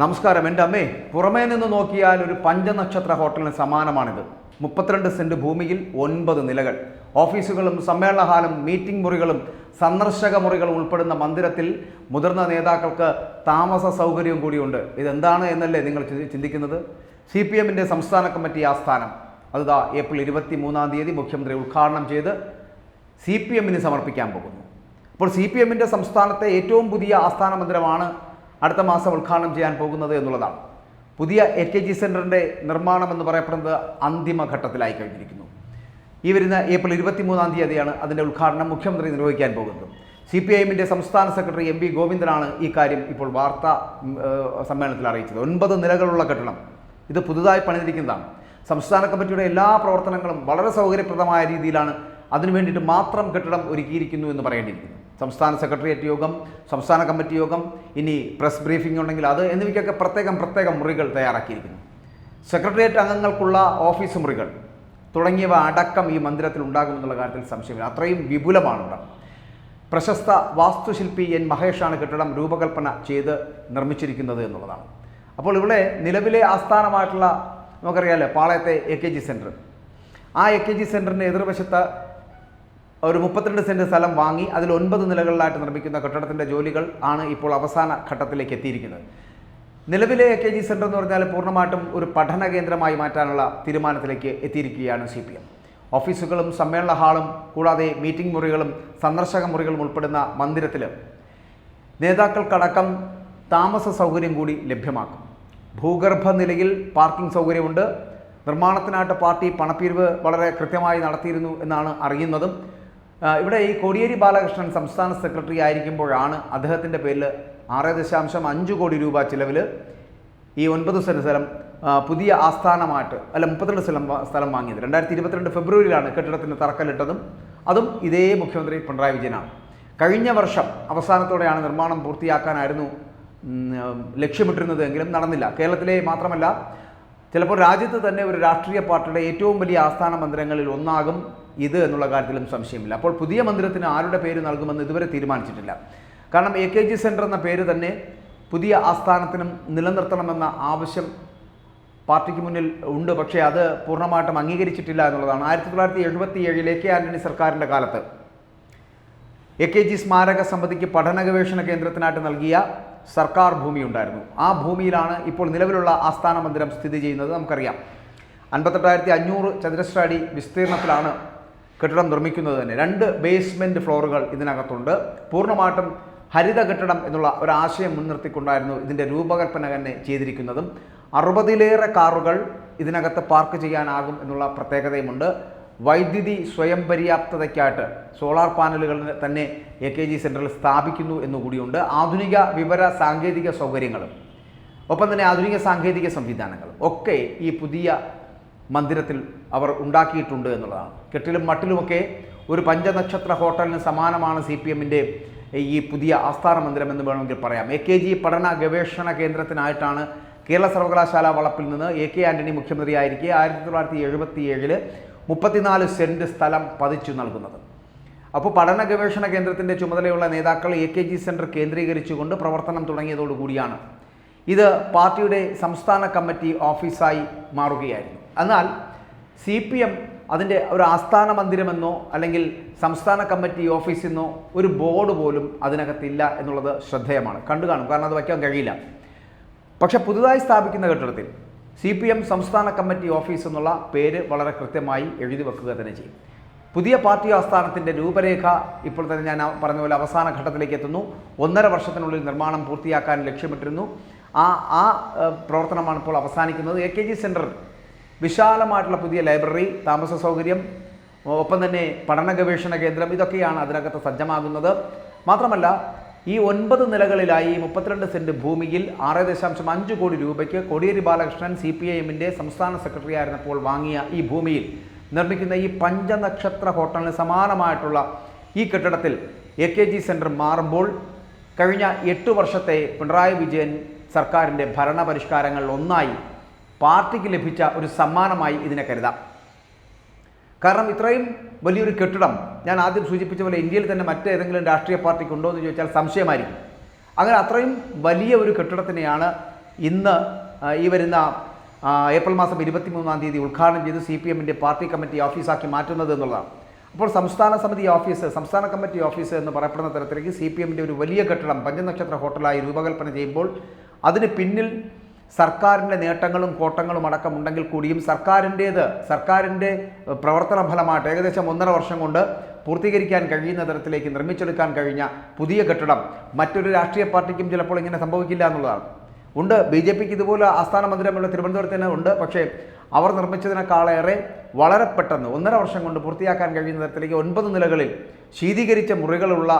നമസ്കാരം എന്റെ അമ്മേ. പുറമേ നിന്ന് നോക്കിയാൽ ഒരു പഞ്ചനക്ഷത്ര ഹോട്ടലിന് സമാനമാണിത്. മുപ്പത്തിരണ്ട് സെന്റ് ഭൂമിയിൽ ഒൻപത് നിലകൾ. ഓഫീസുകളും സമ്മേളന ഹാലും മീറ്റിംഗ് മുറികളും സന്ദർശക മുറികളും ഉൾപ്പെടുന്ന മന്ദിരത്തിൽ മുതിർന്ന നേതാക്കൾക്ക് താമസ സൗകര്യവും കൂടിയുണ്ട്. ഇതെന്താണ് എന്നല്ലേ നിങ്ങൾ ചിന്തിക്കുന്നത്? സി പി എമ്മിന്റെ സംസ്ഥാന കമ്മിറ്റി ആസ്ഥാനം. അതുതാ ഏപ്രിൽ ഇരുപത്തി മൂന്നാം തീയതി മുഖ്യമന്ത്രി ഉദ്ഘാടനം ചെയ്ത് സി പി എമ്മിന് സമർപ്പിക്കാൻ പോകുന്നു. അപ്പോൾ സി പി എമ്മിന്റെ സംസ്ഥാനത്തെ ഏറ്റവും പുതിയ ആസ്ഥാന മന്ദിരമാണ് അടുത്ത മാസം ഉദ്ഘാടനം ചെയ്യാൻ പോകുന്നത് എന്നുള്ളതാണ്. പുതിയ കെ ജി സെന്ററിന്റെ നിർമ്മാണം എന്ന് പറയപ്പെടുന്നത് അന്തിമഘട്ടത്തിലായി കഴിഞ്ഞിരിക്കുന്നു. ഈ വരുന്ന ഏപ്രിൽ ഇരുപത്തിമൂന്നാം തീയതിയാണ് അതിന്റെ ഉദ്ഘാടനം മുഖ്യമന്ത്രി നിർവഹിക്കാൻ പോകുന്നത്. സി പി ഐ എമ്മിന്റെ സംസ്ഥാന സെക്രട്ടറി എം വി ഗോവിന്ദനാണ് ഈ കാര്യം ഇപ്പോൾ വാർത്താ സമ്മേളനത്തിൽ അറിയിച്ചത്. ഒൻപത് നിലകളുള്ള കെട്ടിടം. ഇത് പുതുതായി പണിതിരിക്കുന്നതാണ്. സംസ്ഥാന കമ്മിറ്റിയുടെ എല്ലാ പ്രവർത്തനങ്ങളും വളരെ സൗകര്യപ്രദമായ രീതിയിലാണ്. അതിനു വേണ്ടിയിട്ട് മാത്രം കെട്ടിടം ഒരുക്കിയിരിക്കുന്നു എന്ന് പറയേണ്ടിയിരിക്കുന്നു. സംസ്ഥാന സെക്രട്ടേറിയറ്റ് യോഗം സംസ്ഥാന കമ്മിറ്റി യോഗം ഇനി പ്രസ് ബ്രീഫിംഗ് ഉണ്ടെങ്കിൽ അത് എന്നിവയ്ക്കൊക്കെ പ്രത്യേകം പ്രത്യേകം മുറികൾ തയ്യാറാക്കിയിരിക്കുന്നു. സെക്രട്ടേറിയറ്റ് അംഗങ്ങൾക്കുള്ള ഓഫീസ് മുറികൾ തുടങ്ങിയവ അടക്കം ഈ മന്ദിരത്തിൽ ഉണ്ടാകുമെന്നുള്ള കാര്യത്തിൽ സംശയമില്ല. അത്രയും വിപുലമാണ് പ്രശസ്ത വാസ്തുശില്പി എൻ മഹേഷാണ് കെട്ടിടം രൂപകൽപ്പന ചെയ്ത് നിർമ്മിച്ചിരിക്കുന്നത് എന്നുള്ളതാണ്. അപ്പോൾ ഇവിടെ നിലവിലെ ആസ്ഥാനമായിട്ടുള്ള നമുക്കറിയാലോ പാളയത്തെ എ കെ ജി സെന്റർ ആ എ കെ ജി സെന്ററിന്റെ എതിർവശത്ത് ഒരു മുപ്പത്തിരണ്ട് സെന്റ് സ്ഥലം വാങ്ങി അതിൽ ഒൻപത് നിലകളിലായിട്ട് നിർമ്മിക്കുന്ന കെട്ടിടത്തിന്റെ ജോലികൾ ആണ് ഇപ്പോൾ അവസാന ഘട്ടത്തിലേക്ക് എത്തിയിരിക്കുന്നത്. നിലവിലെ എ കെ ജി സെന്റർ എന്ന് പറഞ്ഞാൽ പൂർണമായിട്ടും ഒരു പഠന കേന്ദ്രമായി മാറ്റാനുള്ള തീരുമാനത്തിലേക്ക് എത്തിയിരിക്കുകയാണ് സി പി എം. ഓഫീസുകളും സമ്മേളന ഹാളും കൂടാതെ മീറ്റിംഗ് മുറികളും സന്ദർശക മുറികളും ഉൾപ്പെടുന്ന മന്ദിരത്തിൽ നേതാക്കൾക്കടക്കം താമസ സൗകര്യം കൂടി ലഭ്യമാക്കും. ഭൂഗർഭ നിലയിൽ പാർക്കിംഗ് സൗകര്യമുണ്ട്. നിർമ്മാണത്തിനായിട്ട് പാർട്ടി പണപ്പിരിവ് വളരെ കൃത്യമായി നടത്തിയിരുന്നു എന്നാണ് അറിയുന്നതും. ഇവിടെ ഈ കോടിയേരി ബാലകൃഷ്ണൻ സംസ്ഥാന സെക്രട്ടറി ആയിരിക്കുമ്പോഴാണ് അദ്ദേഹത്തിന്റെ പേരിൽ ആറ് ദശാംശം അഞ്ച് കോടി രൂപ ചിലവിൽ ഈ ഒൻപത് സെന്റ് സ്ഥലം പുതിയ ആസ്ഥാനമായിട്ട് അല്ല മുപ്പത്തിരണ്ട് സ്ഥലം സ്ഥലം വാങ്ങിയത്. രണ്ടായിരത്തി ഇരുപത്തിരണ്ട് ഫെബ്രുവരിയിലാണ് കെട്ടിടത്തിന് തറക്കല്ലിട്ടതും അതും ഇതേ മുഖ്യമന്ത്രി പിണറായി വിജയനാണ്. കഴിഞ്ഞ വർഷം അവസാനത്തോടെയാണ് നിർമ്മാണം പൂർത്തിയാക്കാനായിരുന്നു ലക്ഷ്യമിട്ടിരുന്നത് എങ്കിലും നടന്നില്ല. കേരളത്തിലെ മാത്രമല്ല ചിലപ്പോൾ രാജ്യത്ത് തന്നെ ഒരു രാഷ്ട്രീയ പാർട്ടിയുടെ ഏറ്റവും വലിയ ആസ്ഥാന മന്ദിരങ്ങളിൽ ഒന്നാകും ഇത് എന്നുള്ള കാര്യത്തിലും സംശയമില്ല. അപ്പോൾ പുതിയ മന്ദിരത്തിന് ആരുടെ പേര് നൽകുമെന്ന് ഇതുവരെ തീരുമാനിച്ചിട്ടില്ല. കാരണം എ കെ ജി സെന്റർ എന്ന പേര് തന്നെ പുതിയ ആസ്ഥാനത്തിനും നിലനിർത്തണമെന്ന ആവശ്യം പാർട്ടിക്ക് മുന്നിൽ ഉണ്ട്. പക്ഷേ അത് പൂർണമായിട്ടും അംഗീകരിച്ചിട്ടില്ല എന്നുള്ളതാണ്. ആയിരത്തി തൊള്ളായിരത്തി എഴുപത്തി ഏഴിൽ എ കെ ആന്റണി സർക്കാരിന്റെ കാലത്ത് എ കെ ജി സ്മാരക സമിതിക്ക് പഠന ഗവേഷണ കേന്ദ്രത്തിനായിട്ട് നൽകിയ സർക്കാർ ഭൂമി ഉണ്ടായിരുന്നു ആ ഭൂമിയിലാണ് ഇപ്പോൾ നിലവിലുള്ള ആസ്ഥാന മന്ദിരം സ്ഥിതി ചെയ്യുന്നത് നമുക്കറിയാം. അൻപത്തെട്ടായിരത്തി അഞ്ഞൂറ് ചതുരശ്ര അടി വിസ്തീർണത്തിലാണ് കെട്ടിടം നിർമ്മിക്കുന്നത് തന്നെ. രണ്ട് ബേസ്മെന്റ് ഫ്ലോറുകൾ ഇതിനകത്തുണ്ട്. പൂർണമായിട്ടും ഹരിത കെട്ടിടം എന്നുള്ള ഒരു ആശയം മുൻനിർത്തിക്കൊണ്ടായിരുന്നു ഇതിന്റെ രൂപകൽപ്പന തന്നെ ചെയ്തിരിക്കുന്നതും. അറുപതിലേറെ കാറുകൾ ഇതിനകത്ത് പാർക്ക് ചെയ്യാനാകും എന്നുള്ള പ്രത്യേകതയുമുണ്ട്. വൈദ്യുതി സ്വയം പര്യാപ്തതയ്ക്കായിട്ട് സോളാർ പാനലുകൾ തന്നെ എ കെ ജി സെന്ററിൽ സ്ഥാപിക്കുന്നു എന്നുകൂടിയുണ്ട് ആധുനിക വിവര സാങ്കേതിക സൗകര്യങ്ങളും ഒപ്പം തന്നെ ആധുനിക സാങ്കേതിക സംവിധാനങ്ങളും ഒക്കെ ഈ പുതിയ മന്ദിരത്തിൽ അവർ ഉണ്ടാക്കിയിട്ടുണ്ട് എന്നുള്ളതാണ്. കെട്ടിലും മട്ടിലുമൊക്കെ ഒരു പഞ്ചനക്ഷത്ര ഹോട്ടലിന് സമാനമാണ് സി പി എമ്മിന്റെ ഈ പുതിയ ആസ്ഥാന മന്ദിരം എന്ന് വേണമെങ്കിൽ പറയാം. എ കെ ജി പഠന ഗവേഷണ കേന്ദ്രത്തിനായിട്ടാണ് കേരള സർവകലാശാല വളപ്പിൽ നിന്ന് എ കെ ആന്റണി മുഖ്യമന്ത്രിയായിരിക്കെ ആയിരത്തി തൊള്ളായിരത്തി എഴുപത്തി ഏഴിൽ മുപ്പത്തിനാല് സെന്റ് സ്ഥലം പതിച്ചു നൽകുന്നത്. അപ്പോൾ പഠന ഗവേഷണ കേന്ദ്രത്തിന്റെ ചുമതലയുള്ള നേതാക്കൾ എ കെ ജി സെന്റർ കേന്ദ്രീകരിച്ചുകൊണ്ട് പ്രവർത്തനം തുടങ്ങിയതോടുകൂടിയാണ് ഇത് പാർട്ടിയുടെ സംസ്ഥാന കമ്മിറ്റി ഓഫീസായി മാറുകയായിരുന്നു. എന്നാൽ സി പി എം അതിന്റെ ഒരു ആസ്ഥാന മന്ദിരമെന്നോ അല്ലെങ്കിൽ സംസ്ഥാന കമ്മിറ്റി ഓഫീസെന്നോ ഒരു ബോർഡ് പോലും അതിനകത്തില്ല എന്നുള്ളത് ശ്രദ്ധേയമാണ്. കണ്ടു കാണും. കാരണം അത് വയ്ക്കാൻ കഴിയില്ല. പക്ഷെ പുതുതായി സ്ഥാപിക്കുന്ന കെട്ടിടത്തിൽ സി പി എം സംസ്ഥാന കമ്മിറ്റി ഓഫീസ് എന്നുള്ള പേര് വളരെ കൃത്യമായി എഴുതി വെക്കുക തന്നെ ചെയ്യും. പുതിയ പാർട്ടി ആസ്ഥാനത്തിന്റെ രൂപരേഖ ഇപ്പോൾ തന്നെ ഞാൻ പറഞ്ഞ പോലെ അവസാന ഘട്ടത്തിലേക്ക് എത്തുന്നു. ഒന്നര വർഷത്തിനുള്ളിൽ നിർമ്മാണം പൂർത്തിയാക്കാൻ ലക്ഷ്യമിട്ടിരുന്നു. ആ ആ പ്രവർത്തനമാണ് ഇപ്പോൾ അവസാനിക്കുന്നത്. എ കെ ജി സെന്റർ വിശാലമായിട്ടുള്ള പുതിയ ലൈബ്രറി താമസ സൗകര്യം ഒപ്പം തന്നെ പഠന ഗവേഷണ കേന്ദ്രം ഇതൊക്കെയാണ് അതിനകത്ത് സജ്ജമാകുന്നത്. മാത്രമല്ല ഈ ഒൻപത് നിലകളിലായി മുപ്പത്തിരണ്ട് സെന്റ് ഭൂമിയിൽ ആറ് ദശാംശം അഞ്ച് കോടി രൂപയ്ക്ക് Kodiyeri Balakrishnan C P I എമ്മിന്റെ സംസ്ഥാന സെക്രട്ടറി ആയിരുന്നപ്പോൾ വാങ്ങിയ ഈ ഭൂമിയിൽ നിർമ്മിക്കുന്ന ഈ പഞ്ചനക്ഷത്ര ഹോട്ടലിന് സമാനമായിട്ടുള്ള ഈ കെട്ടിടത്തിൽ എ കെ ജി സെന്റർ മാറുമ്പോൾ കഴിഞ്ഞ എട്ട് വർഷത്തെ പിണറായി വിജയൻ സർക്കാരിന്റെ ഭരണപരിഷ്കാരങ്ങളിൽ ഒന്നായി പാർട്ടിക്ക് ലഭിച്ച ഒരു സമ്മാനമായി ഇതിനെ കരുതാം. കാരണം ഇത്രയും വലിയൊരു കെട്ടിടം ഞാൻ ആദ്യം സൂചിപ്പിച്ച പോലെ ഇന്ത്യയിൽ തന്നെ മറ്റേതെങ്കിലും രാഷ്ട്രീയ പാർട്ടിക്ക് ഉണ്ടോ എന്ന് ചോദിച്ചാൽ സംശയമായിരിക്കും. അങ്ങനെ അത്രയും വലിയ ഒരു കെട്ടിടത്തിനെയാണ് ഇന്ന് ഈ വരുന്ന ഏപ്രിൽ മാസം ഇരുപത്തി മൂന്നാം തീയതി ഉദ്ഘാടനം ചെയ്ത് സി പി എമ്മിന്റെ പാർട്ടി കമ്മിറ്റി ഓഫീസാക്കി മാറ്റുന്നത് എന്നുള്ളതാണ്. അപ്പോൾ സംസ്ഥാന സമിതി ഓഫീസ് സംസ്ഥാന കമ്മിറ്റി ഓഫീസ് എന്ന് പറയപ്പെടുന്ന തരത്തിലേക്ക് സി പി എമ്മിന്റെ ഒരു വലിയ കെട്ടിടം പഞ്ചനക്ഷത്ര ഹോട്ടലായി രൂപകൽപ്പന ചെയ്യുമ്പോൾ അതിന് പിന്നിൽ സർക്കാരിന്റെ നേട്ടങ്ങളും കോട്ടങ്ങളും അടക്കമുണ്ടെങ്കിൽ കൂടിയും സർക്കാരിന്റേത് സർക്കാരിന്റെ പ്രവർത്തന ഫലമായിട്ട് ഏകദേശം ഒന്നര വർഷം കൊണ്ട് പൂർത്തീകരിക്കാൻ കഴിയുന്ന തരത്തിലേക്ക് നിർമ്മിച്ചെടുക്കാൻ കഴിഞ്ഞ പുതിയ കെട്ടിടം മറ്റൊരു രാഷ്ട്രീയ പാർട്ടിക്കും ചിലപ്പോൾ ഇങ്ങനെ സംഭവിക്കില്ല എന്നുള്ളതാണ്. ഉണ്ട് ബി ജെ പിക്ക് ഇതുപോലെ ആസ്ഥാന മന്ദിരമുള്ള തിരുവനന്തപുരത്ത് തന്നെ ഉണ്ട് പക്ഷേ അവർ നിർമ്മിച്ചതിനേക്കാളേറെ വളരെ പെട്ടെന്ന് ഒന്നര വർഷം കൊണ്ട് പൂർത്തിയാക്കാൻ കഴിയുന്ന തരത്തിലേക്ക് ഒൻപത് നിലകളിൽ ശീതീകരിച്ച മുറികളുള്ള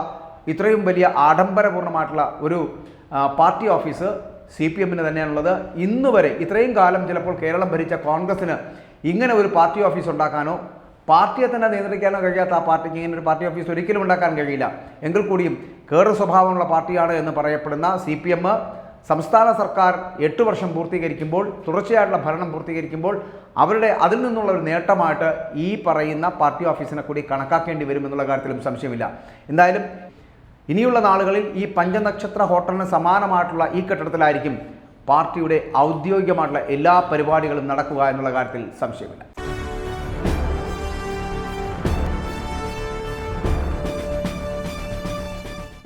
ഇത്രയും വലിയ ആഡംബരപൂർണമായിട്ടുള്ള ഒരു പാർട്ടി ഓഫീസ് സി പി എമ്മിന് തന്നെയാണുള്ളത്. ഇന്ന് വരെ ഇത്രയും കാലം ചിലപ്പോൾ കേരളം ഭരിച്ച കോൺഗ്രസിന് ഇങ്ങനെ ഒരു പാർട്ടി ഓഫീസ് ഉണ്ടാക്കാനോ പാർട്ടിയെ തന്നെ നിയന്ത്രിക്കാനോ കഴിയാത്ത ആ പാർട്ടിക്ക് ഇങ്ങനെ ഒരു പാർട്ടി ഓഫീസ് ഒരിക്കലും ഉണ്ടാക്കാൻ കഴിയില്ല. എങ്കിൽ കൂടിയും കേറു സ്വഭാവമുള്ള പാർട്ടിയാണ് എന്ന് പറയപ്പെടുന്ന സി പി എം സംസ്ഥാന സർക്കാർ എട്ട് വർഷം പൂർത്തീകരിക്കുമ്പോൾ തുടർച്ചയായിട്ടുള്ള ഭരണം പൂർത്തീകരിക്കുമ്പോൾ അവരുടെ അതിൽ നിന്നുള്ള ഒരു നേട്ടമായിട്ട് ഈ പറയുന്ന പാർട്ടി ഓഫീസിനെ കൂടി കണക്കാക്കേണ്ടി വരുമെന്നുള്ള കാര്യത്തിലും സംശയമില്ല. എന്തായാലും ഇനിയുള്ള നാളുകളിൽ ഈ പഞ്ചനക്ഷത്ര ഹോട്ടലിന് സമാനമായിട്ടുള്ള ഈ കെട്ടിടത്തിലായിരിക്കും പാർട്ടിയുടെ ഔദ്യോഗികമായിട്ടുള്ള എല്ലാ പരിപാടികളും നടക്കുക എന്നുള്ള കാര്യത്തിൽ സംശയമില്ല.